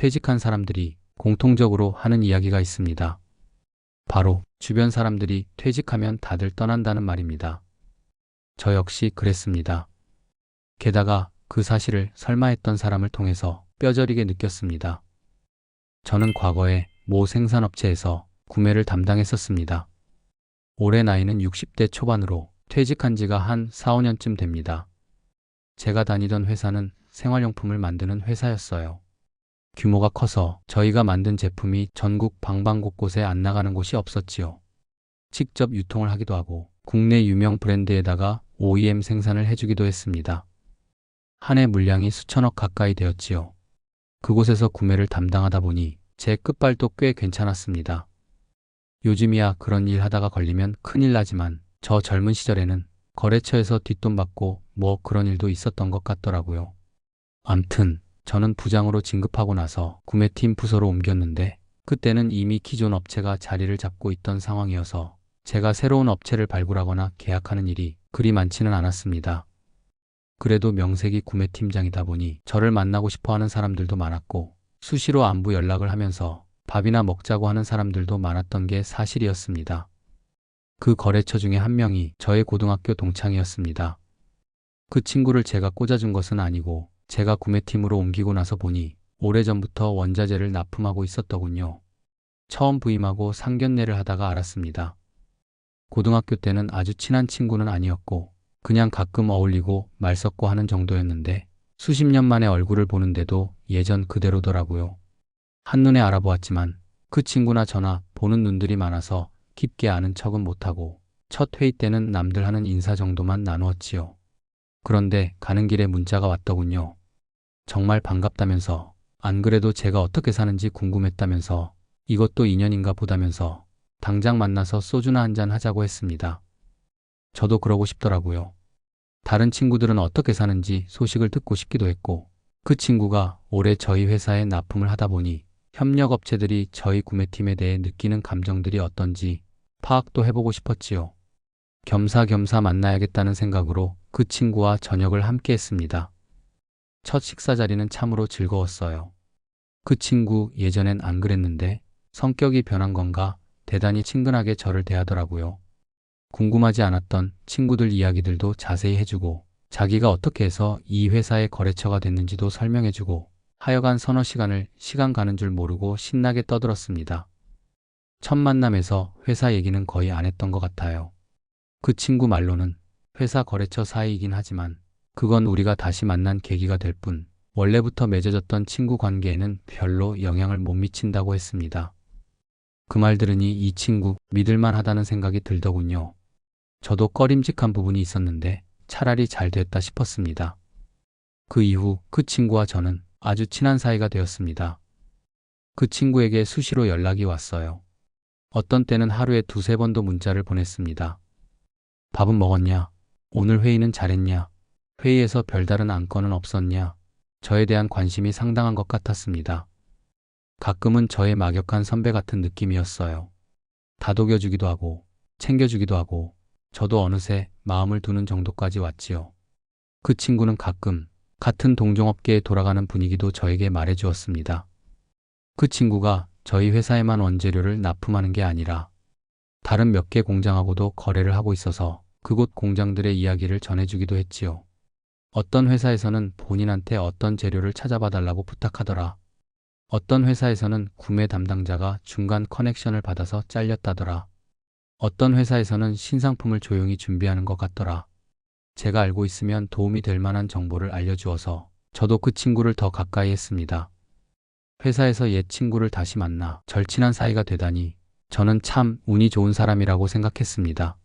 퇴직한 사람들이 공통적으로 하는 이야기가 있습니다. 바로 주변 사람들이 퇴직하면 다들 떠난다는 말입니다. 저 역시 그랬습니다. 게다가 그 사실을 설마했던 사람을 통해서 뼈저리게 느꼈습니다. 저는 과거에 모 생산업체에서 구매를 담당했었습니다. 올해 나이는 60대 초반으로 퇴직한 지가 한 4, 5년쯤 됩니다. 제가 다니던 회사는 생활용품을 만드는 회사였어요. 규모가 커서 저희가 만든 제품이 전국 방방곳곳에 안 나가는 곳이 없었지요. 직접 유통을 하기도 하고 국내 유명 브랜드에다가 OEM 생산을 해주기도 했습니다. 한 해 물량이 수천억 가까이 되었지요. 그곳에서 구매를 담당하다 보니 제 끝발도 꽤 괜찮았습니다. 요즘이야 그런 일 하다가 걸리면 큰일 나지만 저 젊은 시절에는 거래처에서 뒷돈 받고 뭐 그런 일도 있었던 것 같더라고요. 암튼 저는 부장으로 진급하고 나서 구매팀 부서로 옮겼는데 그때는 이미 기존 업체가 자리를 잡고 있던 상황이어서 제가 새로운 업체를 발굴하거나 계약하는 일이 그리 많지는 않았습니다. 그래도 명색이 구매팀장이다 보니 저를 만나고 싶어 하는 사람들도 많았고 수시로 안부 연락을 하면서 밥이나 먹자고 하는 사람들도 많았던 게 사실이었습니다. 그 거래처 중에 한 명이 저의 고등학교 동창이었습니다. 그 친구를 제가 꽂아준 것은 아니고 제가 구매팀으로 옮기고 나서 보니 오래전부터 원자재를 납품하고 있었더군요. 처음 부임하고 상견례를 하다가 알았습니다. 고등학교 때는 아주 친한 친구는 아니었고 그냥 가끔 어울리고 말 섞고 하는 정도였는데 수십 년 만에 얼굴을 보는데도 예전 그대로더라고요. 한눈에 알아보았지만 그 친구나 저나 보는 눈들이 많아서 깊게 아는 척은 못하고 첫 회의 때는 남들 하는 인사 정도만 나누었지요. 그런데 가는 길에 문자가 왔더군요. 정말 반갑다면서 안 그래도 제가 어떻게 사는지 궁금했다면서 이것도 인연인가 보다면서 당장 만나서 소주나 한잔 하자고 했습니다. 저도 그러고 싶더라고요. 다른 친구들은 어떻게 사는지 소식을 듣고 싶기도 했고 그 친구가 올해 저희 회사에 납품을 하다 보니 협력업체들이 저희 구매팀에 대해 느끼는 감정들이 어떤지 파악도 해보고 싶었지요. 겸사겸사 만나야겠다는 생각으로 그 친구와 저녁을 함께 했습니다. 첫 식사 자리는 참으로 즐거웠어요. 그 친구 예전엔 안 그랬는데 성격이 변한 건가 대단히 친근하게 저를 대하더라고요. 궁금하지 않았던 친구들 이야기들도 자세히 해주고 자기가 어떻게 해서 이 회사의 거래처가 됐는지도 설명해주고 하여간 서너 시간을 시간 가는 줄 모르고 신나게 떠들었습니다. 첫 만남에서 회사 얘기는 거의 안 했던 것 같아요. 그 친구 말로는 회사 거래처 사이이긴 하지만 그건 우리가 다시 만난 계기가 될 뿐 원래부터 맺어졌던 친구 관계에는 별로 영향을 못 미친다고 했습니다. 그 말 들으니 이 친구 믿을만 하다는 생각이 들더군요. 저도 꺼림직한 부분이 있었는데 차라리 잘 됐다 싶었습니다. 그 이후 그 친구와 저는 아주 친한 사이가 되었습니다. 그 친구에게 수시로 연락이 왔어요. 어떤 때는 하루에 두세 번도 문자를 보냈습니다. 밥은 먹었냐? 오늘 회의는 잘했냐? 회의에서 별다른 안건은 없었냐? 저에 대한 관심이 상당한 것 같았습니다. 가끔은 저의 막역한 선배 같은 느낌이었어요. 다독여주기도 하고, 챙겨주기도 하고, 저도 어느새 마음을 두는 정도까지 왔지요. 그 친구는 가끔 같은 동종업계에 돌아가는 분위기도 저에게 말해 주었습니다. 그 친구가 저희 회사에만 원재료를 납품하는 게 아니라 다른 몇 개 공장하고도 거래를 하고 있어서 그곳 공장들의 이야기를 전해주기도 했지요. 어떤 회사에서는 본인한테 어떤 재료를 찾아봐 달라고 부탁하더라. 어떤 회사에서는 구매 담당자가 중간 커넥션을 받아서 잘렸다더라. 어떤 회사에서는 신상품을 조용히 준비하는 것 같더라. 제가 알고 있으면 도움이 될 만한 정보를 알려주어서 저도 그 친구를 더 가까이 했습니다. 회사에서 옛 친구를 다시 만나 절친한 사이가 되다니 저는 참 운이 좋은 사람이라고 생각했습니다.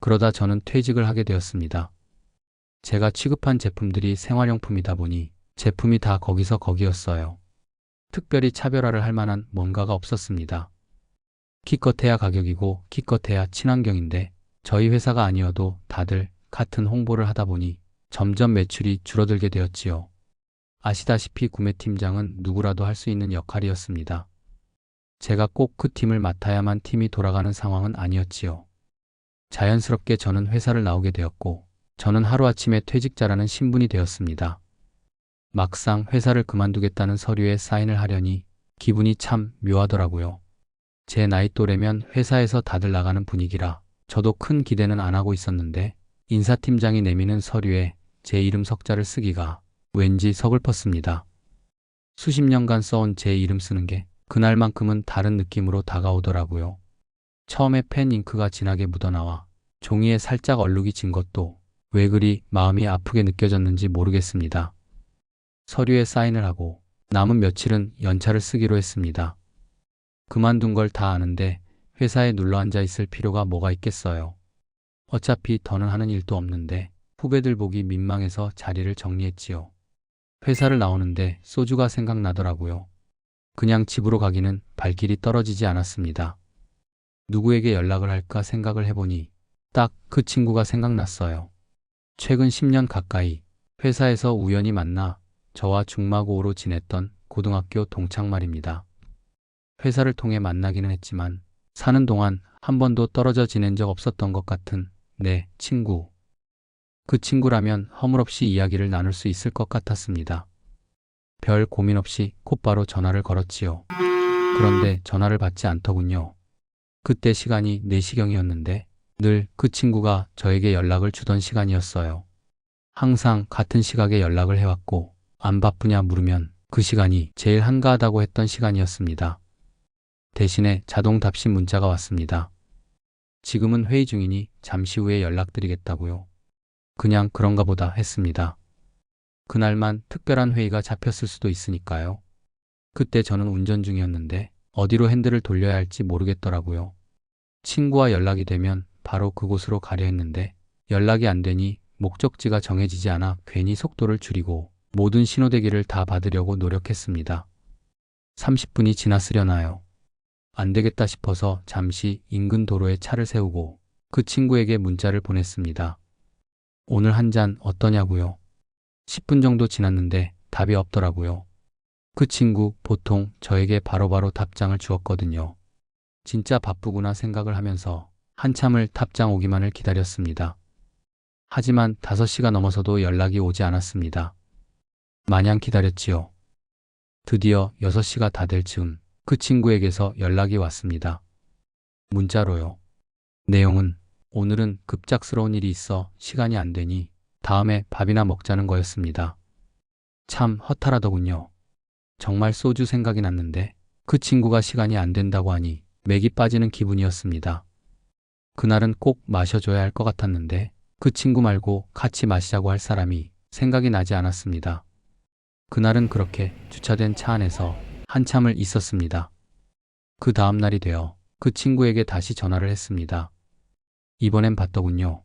그러다 저는 퇴직을 하게 되었습니다. 제가 취급한 제품들이 생활용품이다 보니 제품이 다 거기서 거기였어요. 특별히 차별화를 할 만한 뭔가가 없었습니다. 기껏해야 가격이고 기껏해야 친환경인데 저희 회사가 아니어도 다들 같은 홍보를 하다 보니 점점 매출이 줄어들게 되었지요. 아시다시피 구매팀장은 누구라도 할 수 있는 역할이었습니다. 제가 꼭 그 팀을 맡아야만 팀이 돌아가는 상황은 아니었지요. 자연스럽게 저는 회사를 나오게 되었고, 저는 하루아침에 퇴직자라는 신분이 되었습니다. 막상 회사를 그만두겠다는 서류에 사인을 하려니 기분이 참 묘하더라고요. 제 나이 또래면 회사에서 다들 나가는 분위기라 저도 큰 기대는 안 하고 있었는데 인사팀장이 내미는 서류에 제 이름 석자를 쓰기가 왠지 서글펐습니다. 수십 년간 써온 제 이름 쓰는 게 그날만큼은 다른 느낌으로 다가오더라고요. 처음에 펜 잉크가 진하게 묻어나와 종이에 살짝 얼룩이 진 것도 왜 그리 마음이 아프게 느껴졌는지 모르겠습니다. 서류에 사인을 하고 남은 며칠은 연차를 쓰기로 했습니다. 그만둔 걸 다 아는데 회사에 눌러 앉아 있을 필요가 뭐가 있겠어요. 어차피 더는 하는 일도 없는데 후배들 보기 민망해서 자리를 정리했지요. 회사를 나오는데 소주가 생각나더라고요. 그냥 집으로 가기는 발길이 떨어지지 않았습니다. 누구에게 연락을 할까 생각을 해보니 딱 그 친구가 생각났어요. 최근 10년 가까이 회사에서 우연히 만나 저와 중마고우로 지냈던 고등학교 동창 말입니다. 회사를 통해 만나기는 했지만 사는 동안 한 번도 떨어져 지낸 적 없었던 것 같은 내 친구. 그 친구라면 허물없이 이야기를 나눌 수 있을 것 같았습니다. 별 고민 없이 곧바로 전화를 걸었지요. 그런데 전화를 받지 않더군요. 그때 시간이 4시경이었는데 늘 그 친구가 저에게 연락을 주던 시간이었어요. 항상 같은 시각에 연락을 해왔고 안 바쁘냐 물으면 그 시간이 제일 한가하다고 했던 시간이었습니다. 대신에 자동 답신 문자가 왔습니다. 지금은 회의 중이니 잠시 후에 연락드리겠다고요. 그냥 그런가 보다 했습니다. 그날만 특별한 회의가 잡혔을 수도 있으니까요. 그때 저는 운전 중이었는데 어디로 핸들을 돌려야 할지 모르겠더라고요. 친구와 연락이 되면 바로 그곳으로 가려 했는데 연락이 안 되니 목적지가 정해지지 않아 괜히 속도를 줄이고 모든 신호대기를 다 받으려고 노력했습니다. 30분이 지났으려나요. 안 되겠다 싶어서 잠시 인근 도로에 차를 세우고 그 친구에게 문자를 보냈습니다. 오늘 한 잔 어떠냐고요? 10분 정도 지났는데 답이 없더라고요. 그 친구 보통 저에게 바로바로 답장을 주었거든요. 진짜 바쁘구나 생각을 하면서 한참을 답장 오기만을 기다렸습니다. 하지만 5시가 넘어서도 연락이 오지 않았습니다. 마냥 기다렸지요. 드디어 6시가 다 될 즈음 그 친구에게서 연락이 왔습니다. 문자로요. 내용은 오늘은 급작스러운 일이 있어 시간이 안 되니 다음에 밥이나 먹자는 거였습니다. 참 허탈하더군요. 정말 소주 생각이 났는데 그 친구가 시간이 안 된다고 하니 맥이 빠지는 기분이었습니다. 그날은 꼭 마셔줘야 할 것 같았는데 그 친구 말고 같이 마시자고 할 사람이 생각이 나지 않았습니다. 그날은 그렇게 주차된 차 안에서 한참을 있었습니다. 그 다음 날이 되어 그 친구에게 다시 전화를 했습니다. 이번엔 봤더군요.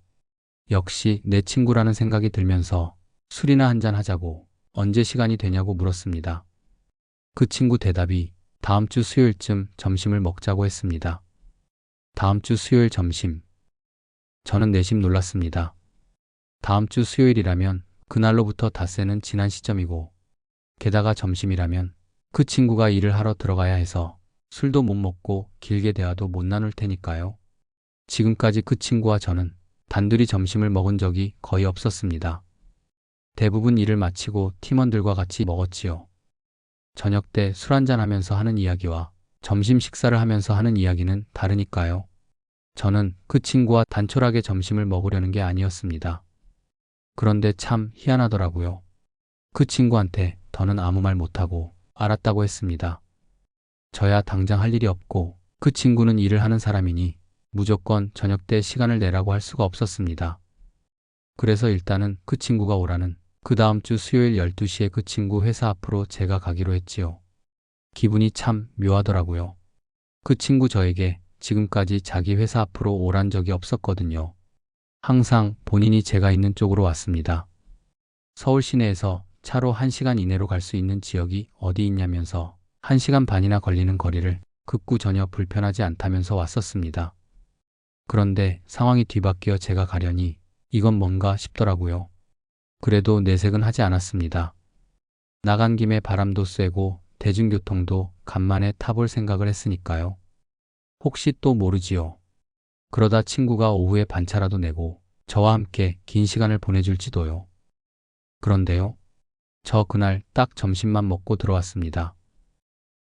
역시 내 친구라는 생각이 들면서 술이나 한잔 하자고 언제 시간이 되냐고 물었습니다. 그 친구 대답이 다음 주 수요일쯤 점심을 먹자고 했습니다. 다음 주 수요일 점심. 저는 내심 놀랐습니다. 다음 주 수요일이라면 그날로부터 닷새는 지난 시점이고 게다가 점심이라면 그 친구가 일을 하러 들어가야 해서 술도 못 먹고 길게 대화도 못 나눌 테니까요. 지금까지 그 친구와 저는 단둘이 점심을 먹은 적이 거의 없었습니다. 대부분 일을 마치고 팀원들과 같이 먹었지요. 저녁 때 술 한잔 하면서 하는 이야기와 점심 식사를 하면서 하는 이야기는 다르니까요. 저는 그 친구와 단촐하게 점심을 먹으려는 게 아니었습니다. 그런데 참 희한하더라고요. 그 친구한테 더는 아무 말 못하고 알았다고 했습니다. 저야 당장 할 일이 없고 그 친구는 일을 하는 사람이니 무조건 저녁 때 시간을 내라고 할 수가 없었습니다. 그래서 일단은 그 친구가 오라는 그 다음 주 수요일 12시에 그 친구 회사 앞으로 제가 가기로 했지요. 기분이 참 묘하더라고요. 그 친구 저에게 지금까지 자기 회사 앞으로 오란 적이 없었거든요. 항상 본인이 제가 있는 쪽으로 왔습니다. 서울 시내에서 차로 1시간 이내로 갈 수 있는 지역이 어디 있냐면서 1시간 반이나 걸리는 거리를 극구 전혀 불편하지 않다면서 왔었습니다. 그런데 상황이 뒤바뀌어 제가 가려니 이건 뭔가 싶더라고요. 그래도 내색은 하지 않았습니다. 나간 김에 바람도 쐬고 대중교통도 간만에 타볼 생각을 했으니까요. 혹시 또 모르지요. 그러다 친구가 오후에 반차라도 내고 저와 함께 긴 시간을 보내줄지도요. 그런데요. 저 그날 딱 점심만 먹고 들어왔습니다.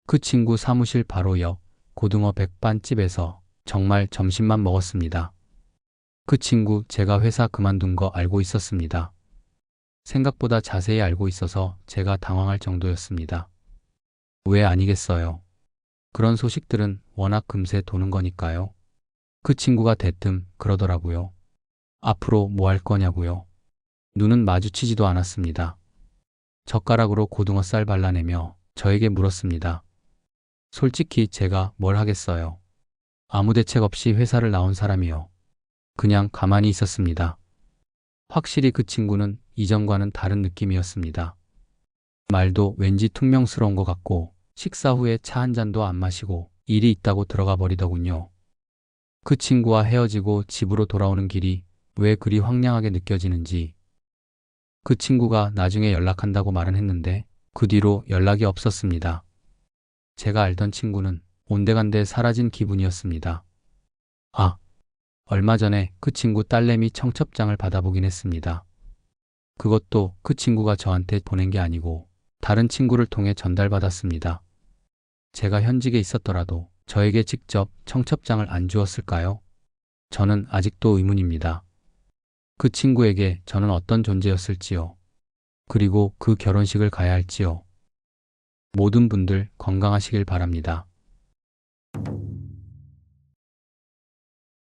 그 친구 사무실 바로 옆 고등어 백반집에서 정말 점심만 먹었습니다. 그 친구 제가 회사 그만둔 거 알고 있었습니다. 생각보다 자세히 알고 있어서 제가 당황할 정도였습니다. 왜 아니겠어요? 그런 소식들은 워낙 금세 도는 거니까요. 그 친구가 대뜸 그러더라고요. 앞으로 뭐 할 거냐고요. 눈은 마주치지도 않았습니다. 젓가락으로 고등어 쌀 발라내며 저에게 물었습니다. 솔직히 제가 뭘 하겠어요. 아무 대책 없이 회사를 나온 사람이요. 그냥 가만히 있었습니다. 확실히 그 친구는 이전과는 다른 느낌이었습니다. 말도 왠지 퉁명스러운 것 같고 식사 후에 차 한 잔도 안 마시고 일이 있다고 들어가 버리더군요. 그 친구와 헤어지고 집으로 돌아오는 길이 왜 그리 황량하게 느껴지는지 그 친구가 나중에 연락한다고 말은 했는데 그 뒤로 연락이 없었습니다. 제가 알던 친구는 온데간데 사라진 기분이었습니다. 아, 얼마 전에 그 친구 딸내미 청첩장을 받아보긴 했습니다. 그것도 그 친구가 저한테 보낸 게 아니고 다른 친구를 통해 전달받았습니다. 제가 현직에 있었더라도 저에게 직접 청첩장을 안 주었을까요? 저는 아직도 의문입니다. 그 친구에게 저는 어떤 존재였을지요. 그리고 그 결혼식을 가야 할지요. 모든 분들 건강하시길 바랍니다.